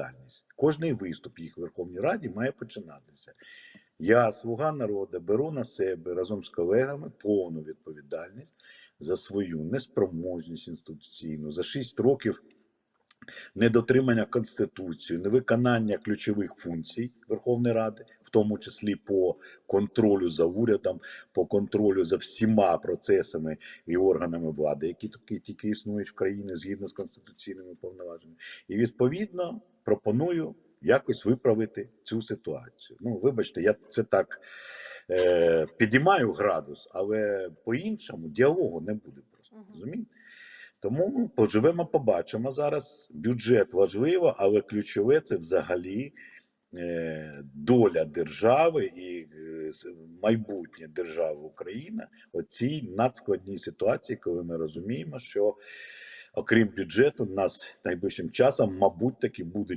відповідальність. Кожний виступ їх в Верховній Раді має починатися. Я, слуга народу, беру на себе разом з колегами повну відповідальність за свою неспроможність інституційну, за 6 років недотримання Конституції, невиконання ключових функцій Верховної Ради, в тому числі по контролю за урядом, по контролю за всіма процесами і органами влади, які тільки, тільки існують в країні згідно з конституційними повноваженнями. І відповідно пропоную якось виправити цю ситуацію. Ну, вибачте, я це так е, підіймаю градус, але по-іншому діалогу не буде? Тому поживемо, побачимо зараз. Бюджет важливо, але ключове це взагалі е, доля держави і е, майбутнє держави Україна у цій надскладній ситуації, коли ми розуміємо, що окрім бюджету, нас найближчим часом, мабуть, таки буде